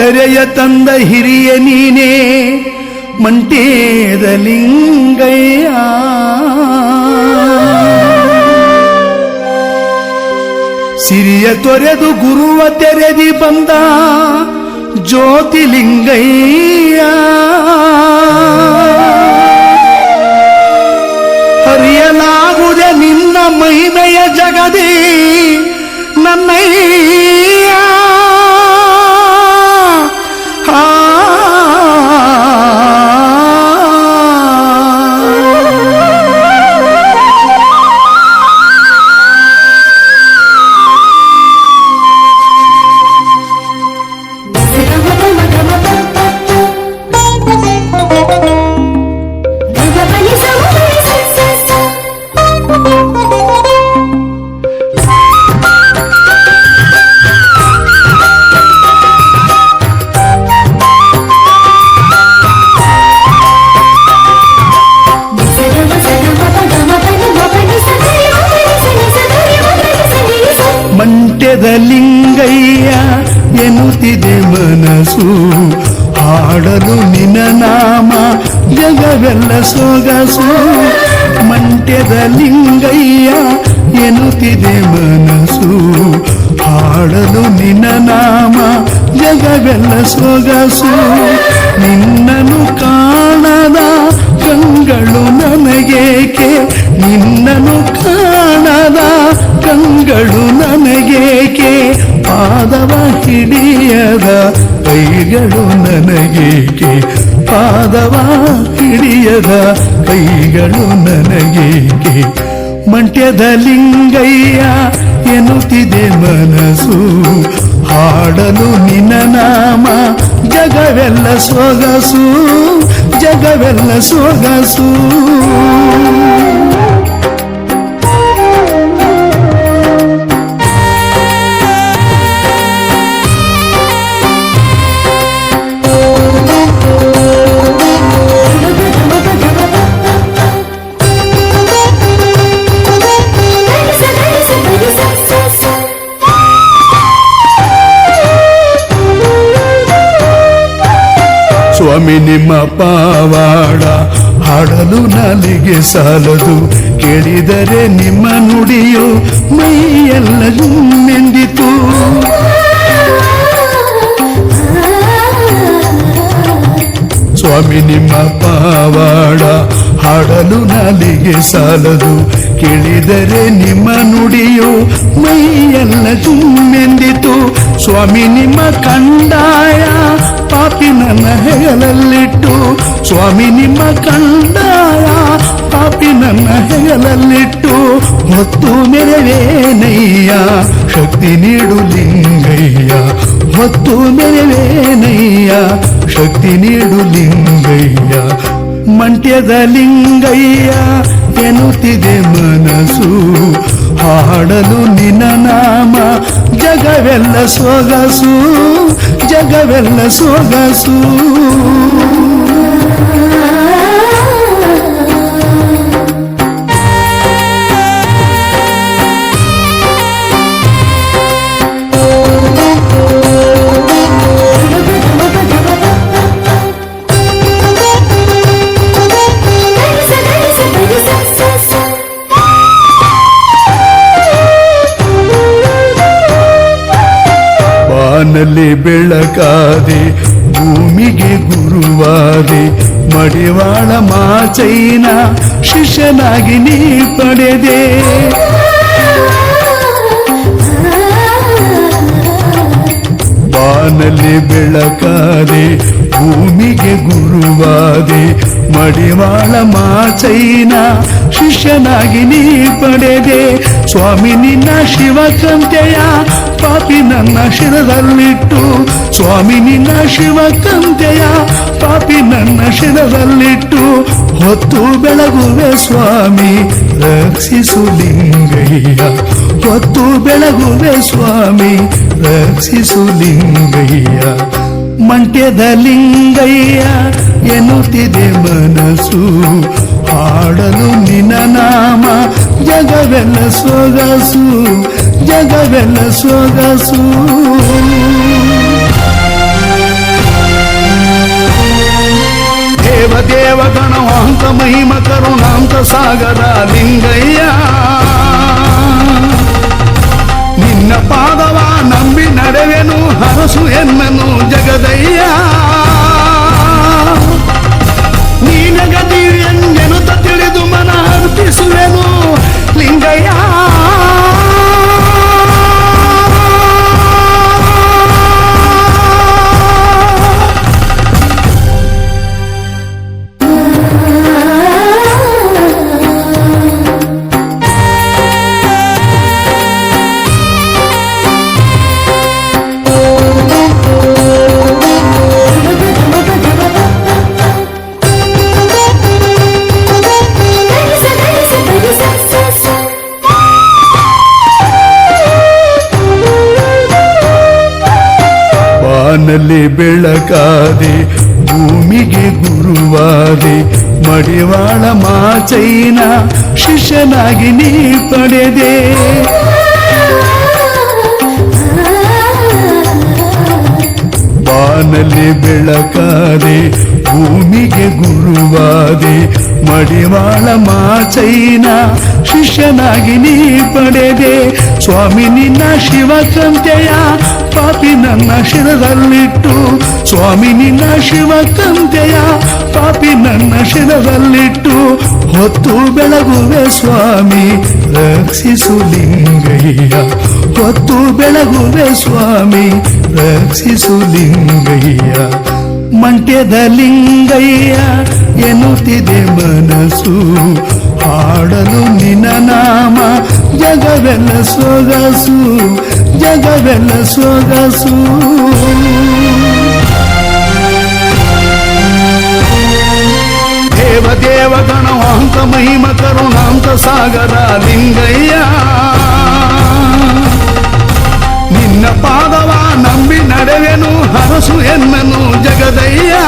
ತೆರೆಯ ತಂದ ಹಿರಿಯ ನೀನೇ ಮಂಟೇದ ಲಿಂಗಯ್ಯ ಸಿರಿಯ ತೊರೆದು ಗುರುವ ತೆರೆದಿ ಬಂದ ಜ್ಯೋತಿಲಿಂಗಯ್ಯ. ಹರಿಯಲಾಗುವುದೇ ನಿನ್ನ ಮಹಿಮೆಯ ಜಗದಿ ಲಿಂಗಯ್ಯ ಎನ್ನುತ್ತಿದೆ ಮನಸ್ಸು. ಹಾಡಲು ನಿನ್ನ ನಾಮ, ಜಗವೆಲ್ಲ ಸೊಗಸು. ಮಂಟ್ಯದ ಲಿಂಗಯ್ಯ ಎನ್ನುತ್ತಿದೆ ಮನಸ್ಸು. ಹಾಡಲು ನಿನ್ನ ನಾಮ, ಜಗವೆಲ್ಲ ಸೊಗಸು. ನಿನ್ನನು ಕಾಣದ ಕಂಗಳು ನನಗೇಕೆ? ನಿನ್ನನು ಕಾಣದ ಕಂಗಳು ನನಗೇಕೆ ಪಾದವ ಹಿಡಿಯದ ಕೈಗಳು ನನಗೇಕೆ? ಪಾದವ ಹಿಡಿಯದ ಕೈಗಳು ನನಗೇಕೆ? ಮಂಟ್ಯದ ಲಿಂಗಯ್ಯ ಎನ್ನುತ್ತಿದೆ ಮನಸ್ಸು, ಹಾಡಲು ನಿನ್ನ ನಾಮ, ಜಗವೆಲ್ಲ ಸೊಗಸು ಜಗವೆಲ್ಲ ಸೊಗಸು. ಸ್ವಾಮಿ ನಿಮ್ಮ ಪಾವಾಡ ಹಾಡಲು ನಾಲಿಗೆ ಸಾಲದು. ಕೇಳಿದರೆ ನಿಮ್ಮ ನುಡಿಯು ಮೈಯೆಲ್ಲ ಜುಮ್ಮೆಂದಿತು ಸ್ವಾಮಿ ನಿಮ್ಮ ಪಾವಾಡ ಹಾಡಲು ನಾಲಿಗೆ ಸಾಲದು. ಕೇಳಿದರೆ ನಿಮ್ಮ ನುಡಿಯು ಮೈಯೆಲ್ಲ ತುಂಬೆಂದಿತು. ಸ್ವಾಮಿ, ನಿಮ್ಮ ಕಂಡಾಯ ಪಾಪಿ ನನ್ನ ಹೆಗಲಲ್ಲಿಟ್ಟು. ಸ್ವಾಮಿ, ನಿಮ್ಮ ಕಂಡಾಯ ಪಾಪಿ ನನ್ನ ಹೆಗಲಲ್ಲಿಟ್ಟು. ಹೊತ್ತು ಮೆರವೇನಯ್ಯ ಶಕ್ತಿ ನೀಡು ಲಿಂಗಯ್ಯ. ಹೊತ್ತು ಮೆರವೇನಯ್ಯ ಶಕ್ತಿ ನೀಡು ಲಿಂಗಯ್ಯ. ಮಂಟ್ಯದ ಲಿಂಗಯ್ಯ ಎನ್ನುತ್ತಿದೆ ಮನಸ್ಸು. ಹಾಡಲು ನಿನ್ನ ನಾಮ ಜಗವೆಲ್ಲ ಸೊಗಸು ಜಗವೆಲ್ಲ ಸೊಗಸು. ಬೆಳಕಾದೆ ಭೂಮಿಗೆ ಗುರುವಾದೆ ಮಡಿವಾಳ ಮಾಚೈನ ಶಿಷ್ಯನಾಗಿ ನೀ ಪಡೆದೆ. ಬಾನಲ್ಲಿ ಬೆಳಕಾದೆ ಭೂಮಿಗೆ ಗುರುವಾದೆ, ಮಡಿವಾಳ ಮಾಚೈನ ಶಿಷ್ಯನಾಗಿ ನೀ ಪಡೆದೆ. ಸ್ವಾಮಿ, ನಿನ್ನ ಶಿವಕಂತೆಯ ಪಾಪಿ ನನ್ನ ಶಿರದಲ್ಲಿಟ್ಟು. ಸ್ವಾಮಿ, ನಿನ್ನ ಶಿವಕಂತೆಯ ಪಾಪಿ ನನ್ನ ಶಿರದಲ್ಲಿಟ್ಟು. ಹೊತ್ತು ಬೆಳಗುವೆ ಸ್ವಾಮಿ, ರಕ್ಷಿಸು ಲಿಂಗಯ್ಯ. ಹೊತ್ತು ಬೆಳಗುವೆ ಸ್ವಾಮಿ, ರಕ್ಷಿಸು ಲಿಂಗಯ್ಯ. ಮಂಟ್ಯದಲಿಂಗಯ್ಯ ಎನ್ನುತ್ತಿದೆ ಮನಸ್ಸು ಹಾಡಲು ನಿನ್ನ ನಾಮ ಜಗವೆಲ್ಲ ಸೊಗಸು ಜಗವೆಲ್ಲ ಸೊಗಸು దేవదేవ గణవాంత మహిమ కరుణాంత సాగర లింగయ్యా నిన్న పా ಹರಸು ಎನ್ನನು ಜಗದಯ್ಯ ಬಾನಲ್ಲಿ ಬೆಳಕಾದೆ, ಭೂಮಿಗೆ ಗುರುವಾದೆ, ಮಡಿವಾಳ ಮಾಚೈನ ಶಿಷ್ಯನಾಗಿ ನೀ ಪಡೆದೆ. ಬಾನಲ್ಲಿ ಬೆಳಕಾದೆ, ಭೂಮಿಗೆ ಗುರುವಾದೆ, ಮಡಿವಾಳ ಮಾಚೈನ ಶಿಷ್ಯನಾಗಿ ನೀ ಪಡೆದೆ. ಸ್ವಾಮಿ ನಿನ್ನ ಶಿವಕಂತೆಯ ಪಾಪಿ ನನ್ನ ಶಿರದಲ್ಲಿಟ್ಟು. ಸ್ವಾಮಿ ನಿನ್ನ ಶಿವಕಂತೆಯ ಪಾಪಿ ನನ್ನ ಶಿರದಲ್ಲಿಟ್ಟು. ಹೊತ್ತು ಬೆಳಗುವೆ ಸ್ವಾಮಿ, ರಕ್ಷಿಸು ಲಿಂಗಯ್ಯ. ಹೊತ್ತು ಬೆಳಗುವೆ ಸ್ವಾಮಿ, ರಕ್ಷಿಸು ಲಿಂಗಯ್ಯ. ಮಂಟ್ಯದ ಲಿಂಗಯ್ಯ, ಎನ್ನುತ್ತಿದೆ ಮನಸ್ಸು. ಹಾಡಲು ನಿನ್ನ జగవెల్ల సొగసు జగవెల్ల సొగసు దేవదేవ గణవాంత మహిమ కరుణాంత సాగర లింగయ్య. నిన్న పాదవా నమ్మి నడవెను హరసు ఎన్నను జగదయ్యా.